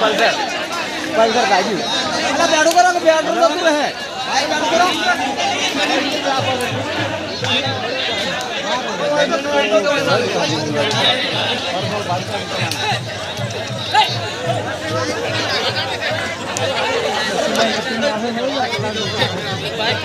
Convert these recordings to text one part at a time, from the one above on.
Pulsar Pulsar भाजी अरे बैठो करो बैठो करो तू है भाई बैठो करो बाइक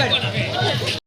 পাবেন